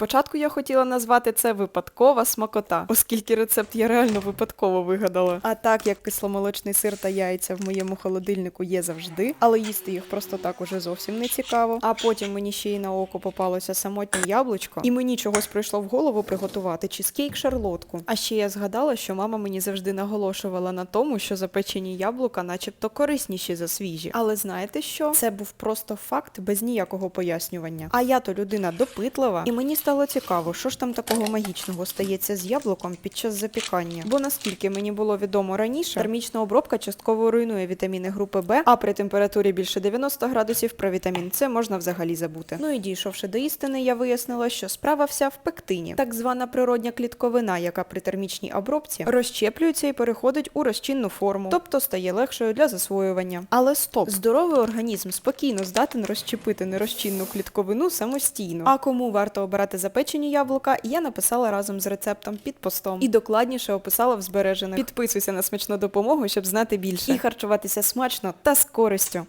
Спочатку я хотіла назвати це випадкова смакота, оскільки рецепт я реально випадково вигадала. А так як кисломолочний сир та яйця в моєму холодильнику є завжди, але їсти їх просто так уже зовсім не цікаво. А потім мені ще й на око попалося самотнє яблучко, і мені чогось прийшло в голову приготувати чизкейк шарлотку. А ще я згадала, що мама мені завжди наголошувала на тому, що запечені яблука, начебто, корисніші за свіжі. Але знаєте що? Це був просто факт без ніякого пояснювання. А я то людина допитлива, і мені стало цікаво, що ж там такого магічного стається з яблуком під час запікання. Бо наскільки мені було відомо раніше, термічна обробка частково руйнує вітаміни групи Б, а при температурі більше 90 градусів про вітамін С можна взагалі забути. Ну і дійшовши до істини, я вияснила, що справа вся в пектині, так звана природня клітковина, яка при термічній обробці розщеплюється і переходить у розчинну форму, тобто стає легшою для засвоювання. Але стоп, здоровий організм спокійно здатен розщепити нерозчинну клітковину самостійно. А кому варто обирати запечені яблука, я написала разом з рецептом під постом і докладніше описала в збережених. Підписуйся на смачну допомогу, щоб знати більше і харчуватися смачно та з користю.